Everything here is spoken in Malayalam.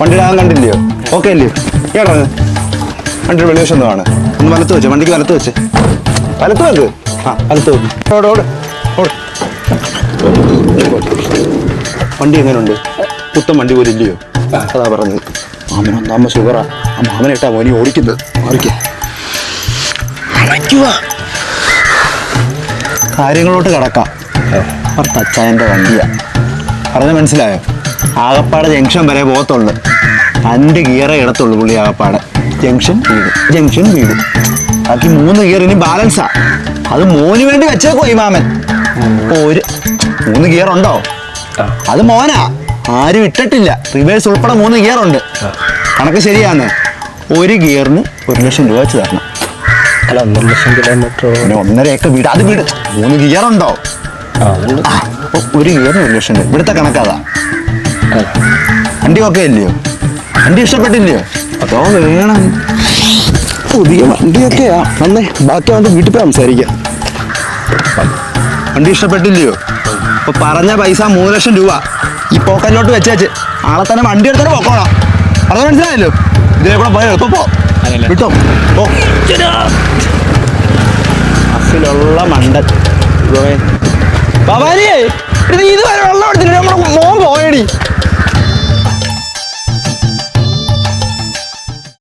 വണ്ടിയുടെ ആകാൻ കണ്ടില്ലയോ? ഓക്കെ അല്ലയോ കേട്ടോ വണ്ടിയുടെ വെളിവശം എന്തോ ആണ് ഒന്ന് വലത്ത് വെച്ച് വണ്ടിക്ക് വലത്ത് വെച്ച്. വലത്ത് വെക്ക്. ആ വലത്ത് വെക്ക്. ഓട് ഓട് ഓട്. വണ്ടി എങ്ങനെയുണ്ട് കുത്തം വണ്ടി പോലും ഇല്ലയോ? അതാ പറഞ്ഞത്. മാമൻ അമ്മ ഷുഗറാ ആ. മാമനെ ഇട്ടാ മോനി ഓടിക്കുന്നത്. മാറിക്കേ. അടയ്ക്കുക കാര്യങ്ങളോട്ട് കിടക്കാം. അച്ചായന്റെ വണ്ടിയാ. പറഞ്ഞ മനസ്സിലായോ? ആകപ്പാടെ ജംഗ്ഷൻ വരെ പോകത്തുള്ളു. രണ്ട് ഗിയറേ ഇടത്തുള്ളൂ പുള്ളി ആകപ്പാട്. ജംഗ്ഷൻ വീട്. ജംഗ്ഷൻ വീട്. ബാക്കി മൂന്ന് ഗിയർ ഇനി ബാലൻസാ. അത് മോന് വേണ്ടി വെച്ചേക്കോ ഈ മാമൻ. ഒരു മൂന്ന് ഗിയർ ഉണ്ടോ? അത് മോനാ. ആരും ഇട്ടിട്ടില്ല. റിവേഴ്സ് ഉൾപ്പെടെ മൂന്ന് ഗിയർ ഉണ്ട്. കണക്ക് ശരിയാന്ന്. ഒരു ഗിയറിന് ഒരു ലക്ഷം രൂപ വെച്ച് തരണം. അല്ല ഒന്നര ലക്ഷം കിലോമീറ്റർ പിന്നെ ഒന്നര ഏക്കർ വീട്. അത് വീട്. മൂന്ന് ഗിയർ ഉണ്ടോ? ഒരു ഗിയറിന് ഒരു ലക്ഷം രൂപ. ഇവിടുത്തെ കണക്കാതാ വണ്ടി ഒക്കെ ഇല്ലയോ വണ്ടി ഇഷ്ടപ്പെട്ടില്ലയോ? അതോ വേണം. പുതിയ വണ്ടിയൊക്കെയാ. വന്നേ ബാക്കി വന്ന് വീട്ടിൽ പോയി സംസാരിക്കാം. വണ്ടി ഇഷ്ടപ്പെട്ടില്ലയോ? അപ്പൊ പറഞ്ഞ പൈസ മൂന്ന് ലക്ഷം രൂപ. ഈ പോക്കറ്റിലോട്ട് വെച്ചേച്ച്. ആളെ തന്നെ വണ്ടി എടുത്തന്നെ പൊക്കോളാം. അത് മനസ്സിലായല്ലോ ഇതേ കൂടെ പോയാൽ എളുപ്പം. പോ. വിട്ടോ. ഓ അസിലുള്ള മണ്ടൻ. ഭവാനിയേ ഇത് വരെ വെള്ളം എടുത്തിട്ട്